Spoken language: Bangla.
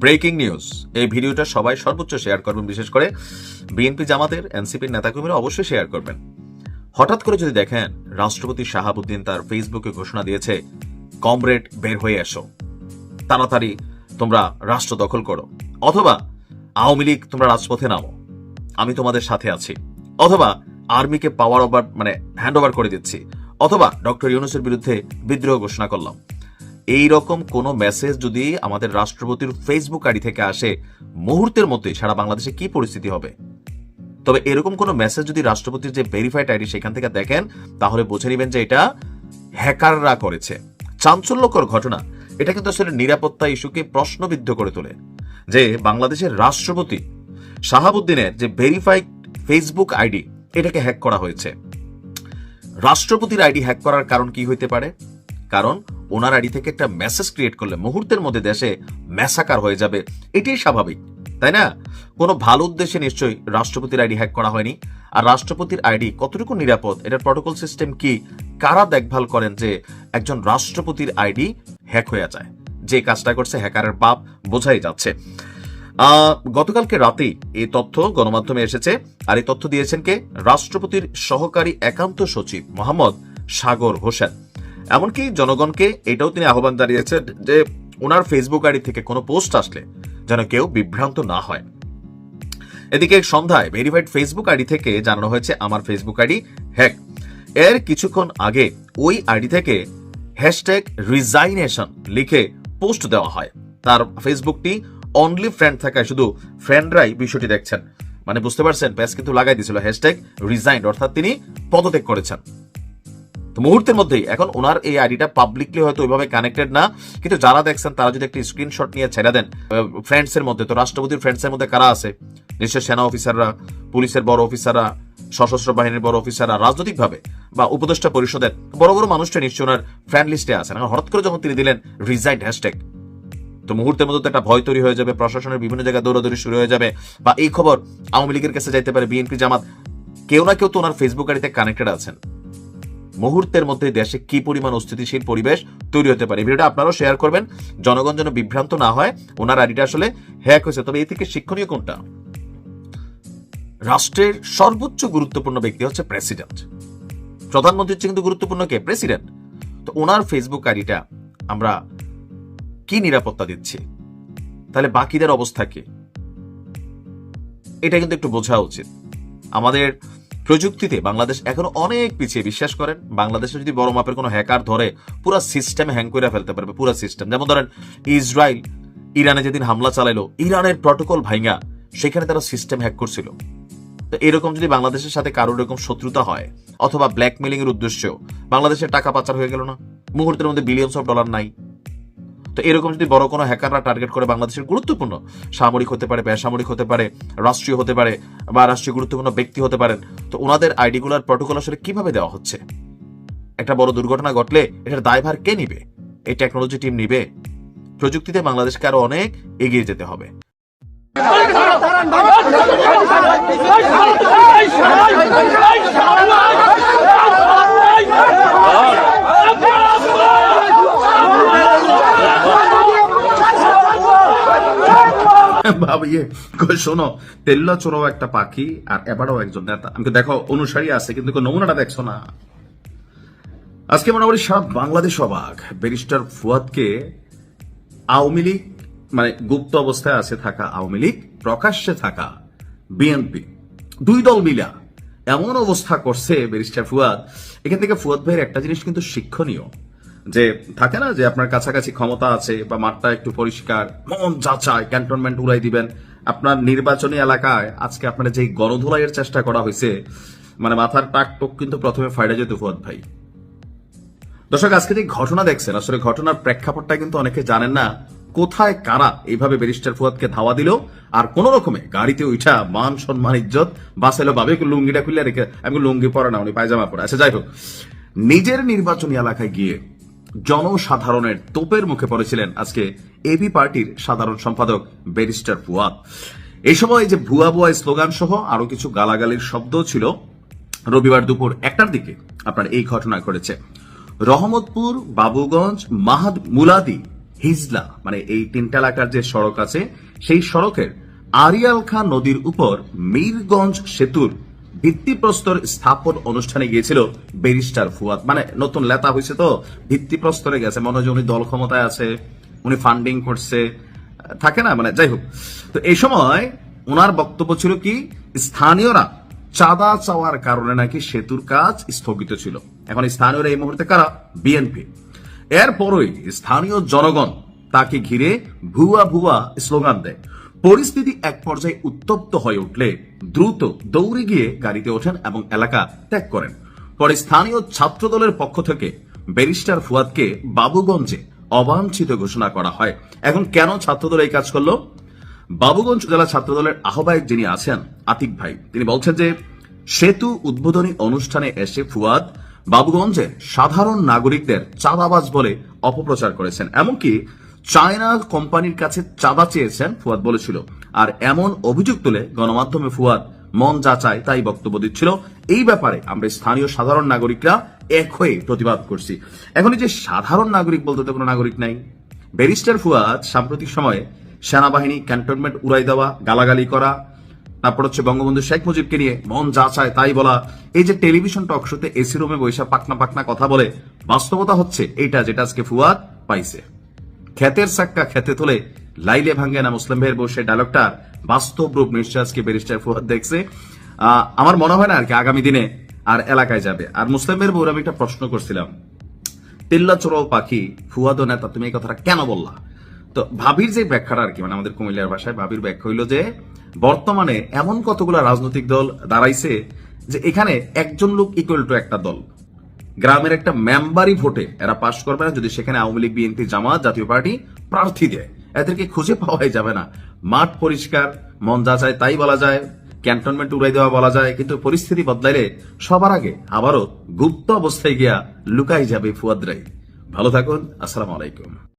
Breaking news. এই ভিডিওটা সবাই সর্বোচ্চ শেয়ার করবেন, বিশেষ করে বিএনপি জামাতের, এনসিপির নেতাকর্মীরা অবশ্যই শেয়ার করবেন। হঠাৎ করে যদি দেখেন, রাষ্ট্রপতি শাহাবুদ্দিন তার ফেসবুকে ঘোষণা দিয়েছে, কমরেড, বের হয়ে এসো। তাড়াতাড়ি তোমরা রাষ্ট্র দখল করো। অথবা আওয়ামী লীগ, তোমরা রাজপথে নামো। আমি তোমাদের সাথে আছি। অথবা আর্মিকে পাওয়ার ওভার মানে হ্যান্ড ওভার করে দিচ্ছি। অথবা ডক্টর ইউনুসের বিরুদ্ধে বিদ্রোহ ঘোষণা করলাম। এই রকম কোনো মেসেজ যদি আমাদের রাষ্ট্রপতির ফেসবুক আইডি থেকে আসে, মুহূর্তের মধ্যে সারা বাংলাদেশে কি পরিস্থিতি হবে? তবে এরকম কোনো মেসেজ যদি রাষ্ট্রপতির যে ভেরিফাইড আইডি সেখান থেকে দেখেন, তাহলে বুঝে নেবেন যে এটা হ্যাকাররা করেছে। চাঞ্চল্যকর ঘটনা। এটা কিন্তু আসলে নিরাপত্তা ইস্যুকে প্রশ্নবিদ্ধ করে তোলে। যে বাংলাদেশের রাষ্ট্রপতি শাহাবুদ্দিনের যে ভেরিফাইড ফেসবুক আইডি, এটাকে হ্যাক করা হয়েছে। রাষ্ট্রপতির আইডি হ্যাক করার কারণ কি হইতে পারে? কারণ ওনার আইডি থেকে একটা মেসেজ ক্রিয়েট করলে মুহূর্তের মধ্যে দেশে ম্যাসাকার হয়ে যাবে। এটাই স্বাভাবিক, তাই না? কোনো ভালো উদ্দেশ্যে নিশ্চয়ই রাষ্ট্রপতির আইডি হ্যাক করা হয়নি। আর রাষ্ট্রপতির আইডি কতটুকু নিরাপদ, এটার প্রটোকল সিস্টেম কি? কারা দেখভাল করেন যে একজন রাষ্ট্রপতির আইডি হ্যাক হয়ে যায়? যে কাজটা করছে হ্যাকারের পাপ, বোঝাই যাচ্ছে। গতকালকে রাতেই এই তথ্য গণমাধ্যমে এসেছে। আর এই তথ্য দিয়েছেন কে? রাষ্ট্রপতির সহকারী একান্ত সচিব মোহাম্মদ সাগর হোসেন। এমনকি জনগণকে এটাও তিনি আহ্বান জানিয়েছেন যে ওনার ফেসবুক আইডি থেকে কোনো পোস্ট আসলে যেন কেউ বিভ্রান্ত না হয়। এদিকে সন্ধ্যায় ভেরিফাইড ফেসবুক আইডি থেকে জানানো হয়েছে আমার ফেসবুক আইডি হ্যাক। এর কিছুক্ষণ আগে ওই আইডি থেকে হ্যাশট্যাগ রিজাইনেশন লিখে পোস্ট দেওয়া হয়। তার ফেসবুকটি অনলি ফ্রেন্ড থাকায় শুধু ফ্রেন্ডরাই বিষয়টি দেখছেন। মানে বুঝতে পারছেন, ব্যাস কিন্তু লাগাই দিয়েছিল হ্যাশট্যাগ রিজাইন অর্থাৎ তিনি পদত্যাগ করেছেন। তো মুহূর্তের মধ্যেই, এখন ওনার এই আইডিটা পাবলিকলি হয়তো ওইভাবে কানেক্টেড না, কিন্তু যারা দেখছেন তারা যদি একটি স্ক্রিনশট নিয়ে ছেড়ে দেন ফ্রেন্ডস এর মধ্যে, তো রাষ্ট্রপতির ফ্রেন্ডস এর মধ্যে কারা আছে? নিশ্চয় সেনা অফিসাররা পুলিশের বড় অফিসাররা সশস্ত্র বাহিনীর বড় অফিসাররা রাজনৈতিকভাবে বা উপদেষ্টা পরিষদের বড় বড় মানুষটা নিশ্চয় ওনার ফ্রেন্ড লিস্টে আছেন। হঠাৎ করে যখন তিনি দিলেন রিজাইন্ড হ্যাশট্যাগ তো মুহূর্তের মধ্যে একটা ভয় তৈরি হয়ে যাবে, প্রশাসনের বিভিন্ন জায়গায় দৌড়াদৌড়ি শুরু হয়ে যাবে বা এই খবর আওয়ামী লীগের কাছে যাইতে পারে বিএনপি জামাত। কেউ না কেউ তো ওনার ফেসবুক আইডিতে কানেক্টেড আছেন। মুহূর্তের মধ্যে দেশে কি পরিমাণ অস্থিতিশীল পরিবেশ তৈরি হতে পারে ভিডিওটা আপনারাও শেয়ার করবেন। জনগণ যেন বিভ্রান্ত না হয়, ওনার আইডিটা আসলে হ্যাক হয়েছে। তবে এই থেকে শিক্ষণীয় কোনটা? রাষ্ট্রের সর্বোচ্চ গুরুত্বপূর্ণ ব্যক্তি হচ্ছে প্রেসিডেন্ট প্রধানমন্ত্রীর চেয়ে কিন্তু গুরুত্বপূর্ণ কে? প্রেসিডেন্ট তো ওনার ফেসবুক আইডিটা আমরা কি নিরাপত্তা দিচ্ছি? তাহলে বাকিদের অবস্থা কি? এটা কিন্তু একটু বোঝা উচিত। আমাদের প্রযুক্তিতে বাংলাদেশ এখনও অনেক পিছিয়ে বিশ্বাস করেন। বাংলাদেশে যদি বড় মাপের কোনো হ্যাকার ধরে, পুরো সিস্টেম হ্যাং করে ফেলতে পারবে, পুরো সিস্টেম যেমন ধরেন, ইসরায়েল, ইরানে যেদিন হামলা চালাইলো, ইরানের প্রটোকল ভাইঙ্গা, সেখানে তারা সিস্টেম হ্যাক করছিল। তো এরকম যদি বাংলাদেশের সাথে কারোর এরকম শত্রুতা হয়, অথবা ব্ল্যাকমেলিং এর উদ্দেশ্যেও বাংলাদেশের টাকা পাচার হয়ে গেল না। মুহূর্তের মধ্যে বিলিয়নস অফ ডলার নাই। তো এরকম যদি বড় কোনো হ্যাকাররা টার্গেট করে বাংলাদেশের গুরুত্বপূর্ণ সামরিক হতে পারে বেসামরিক হতে পারে রাষ্ট্রীয় হতে পারে বা রাষ্ট্রীয় গুরুত্বপূর্ণ ব্যক্তি হতে পারেন তো ওনাদের আইডিগুলার প্রটোকল আসলে কীভাবে দেওয়া হচ্ছে একটা বড় দুর্ঘটনা ঘটলে এটার দায়ভার কে নিবে এই টেকনোলজি টিম নিবে প্রযুক্তিতে বাংলাদেশকে আরও অনেক এগিয়ে যেতে হবে ভাবিয়ে কই, শোনো, তেল্লা চোরাও একটা পাখি আর এবারও একজন নেতা। আমি দেখো, অনুসারী আছে, কিন্তু নমুনাটা দেখছ না? আজকে বাংলাদেশ অবাক। ব্যারিস্টার ফুয়াদকে আওয়ামী লীগ মানে গুপ্ত অবস্থায় আছে থাকা আওয়ামী লীগ, প্রকাশ্যে থাকা বিএনপি, দুই দল মিলা এমন অবস্থা করছে ব্যারিস্টার ফুয়াদ। এখান থেকে ফুয়াদ ভাইয়ের একটা জিনিস কিন্তু শিক্ষণীয়। যে থাকে না যে আপনার কাছাকাছি ক্ষমতা আছে বা মাঠটা একটু পরিষ্কার, মন যা চায় ক্যান্টনমেন্ট উড়াই দিবেন। আপনার নির্বাচনী এলাকায় আজকে আপনার যে গণধোলাইয়ের চেষ্টা করা হয়েছে মানে মাথার টাক টোক কিন্তু প্রথমে ফাইডা যেত ফুয়াদ ভাই। দর্শক আজকে যে ঘটনা দেখছেন, আসলে ঘটনার প্রেক্ষাপটটা কিন্তু অনেকে জানেন না, কোথায় কারা এইভাবে ব্যারিস্টার ফুয়াদকে ধাওয়া দিল, আর কোন রকমে গাড়িতে উঠা মান, সম্মান, ইজ্জত বাসাইলো বাবে লুঙ্গিটা খুলে রেখে, আমি লুঙ্গি পরে না, উনি পায়জামা পরে। আচ্ছা যাই হোক, নিজের নির্বাচনী এলাকায় গিয়ে জনসাধারণের তোপের মুখে পড়েছিলেন আজকে এবি পার্টির সাধারণ সম্পাদক ব্যারিস্টার ফুয়াদ এই সময় যে ভুয়া ভুয়া স্লোগান সহ আরও কিছু গালাগালির শব্দ ছিল, রবিবার দুপুর একটার দিকে আপনার এই ঘটনা ঘটেছে। রহমতপুর, বাবুগঞ্জ, মাহাদ মুলাদি, হিজলা মানে এই তিনটা এলাকার যে সড়ক আছে, সেই সড়কের আরিয়াল খান নদীর উপর মীরগঞ্জ সেতুর ভিত্তিপ্রস্তর স্থাপন অনুষ্ঠানে গিয়েছিল ব্যারিস্টার ফুয়াদ। মানে নতুন লেতা হয়েছে তো, ভিত্তিপ্রস্তরে গেছে। মনে হয় উনি দল ক্ষমতায় আছে, উনি ফান্ডিং করছে, থাকে না? মানে যাই হোক। তো এই সময় ওনার বক্তব্য ছিল কি, স্থানীয়রা চাঁদা চাওয়ার কারণে নাকি সেতুর কাজ স্থগিত ছিল। এখন স্থানীয়রা এই মুহূর্তে কারা? বিএনপি এরপরই স্থানীয় জনগণ তাকে ঘিরে ভুয়া ভুয়া স্লোগান দেয়। পরিস্থিতি এক পর্যায়ে উত্তপ্ত হয়ে উঠলে দ্রুত দৌড়ে গিয়ে গাড়িতে ওঠেন এবং এলাকা ত্যাগ করেন। পরে স্থানীয় ছাত্রদলের পক্ষ থেকে ব্যারিস্টার ফুয়াদকে বাবুগঞ্জে অবাঞ্ছিত ঘোষণা করা হয়। এখন কেন ছাত্রদল এই কাজ করল? বাবুগঞ্জ জেলা ছাত্রদলের আহ্বায়ক যিনি আছেন, আতিক ভাই, তিনি বলছেন যে সেতু উদ্বোধনী অনুষ্ঠানে এসে ফুয়াদ বাবুগঞ্জে সাধারণ নাগরিকদের চাঁদাবাজ বলে অপপ্রচার করেছেন। এমনকি চায়না কোম্পানির কাছে চাঁদা চেয়েছেন ফুয়াদ বলেছিল। আর এমন অভিযোগ তুলে গণমাধ্যমে ফুয়াদ মন যা চায় তাই বক্তব্য দিচ্ছিল। এই ব্যাপারে আমরা স্থানীয় সাধারণ নাগরিকরা এক হয়ে প্রতিবাদ করছি। এখন যে সাধারণ নাগরিক বলতে তো কোনো নাগরিক নাই। ব্যারিস্টার ফুয়াদ সাম্প্রতিক সময়ে সেনাবাহিনী ক্যান্টনমেন্ট উড়াই দেওয়া, গালাগালি করা, তারপর হচ্ছে বঙ্গবন্ধু শেখ মুজিবকে নিয়ে মন যা চায় তাই বলা, এই যে টেলিভিশন টক শোতে এসি রুমে বৈশা পাকনা পাকনা কথা বলে, বাস্তবতা হচ্ছে এইটা যেটা আজকে ফুয়াদ পাইছে। ক্ষেতের সাক্কা খেতে তোলে, লাইলে ভাঙ্গে না মুসলিম ভাইয়ের বসে ডায়লগটার বাস্তব রূপ নিশ্চয় ব্যারিস্টার ফুয়াদ দেখছে। আমার মনে হয় না আর কি আগামী দিনে আর এলাকায় যাবে। আর মুসলিম ভাইয়ের বউর আমি একটা প্রশ্ন করছিলাম। তেল্লা চোরাও পাখি ফুয়াদো নেতা, তুমি এই কথাটা কেন বললা? তো ভাবির যে ব্যাখ্যাটা আর কি মানে আমাদের কুমিল্লার ভাষায় ভাবির ব্যাখ্যা হইল যে, বর্তমানে এমন কতগুলো রাজনৈতিক দল দাঁড়াইছে যে এখানে একজন লোক ইকুয়াল টু একটা দল। গ্রামের একটা মেম্বারই ভোটে এরা পাশ করবে না যদি সেখানে আওয়ামী লীগ, বিএনপি, জামাত, জাতীয় পার্টি প্রার্থী দেয়। এদেরকে খুঁজে পাওয়াই যাবে না। মাঠ পরিষ্কার, মন যা চায় তাই বলা যায়। ক্যান্টনমেন্ট উড়াই দেওয়া বলা যায়। কিন্তু পরিস্থিতি বদলাইলে সবার আগে আবারও গুপ্ত অবস্থায় গিয়া লুকাই যাবে ফুয়াদ্রাই। ভালো থাকুন। আসসালামু আলাইকুম।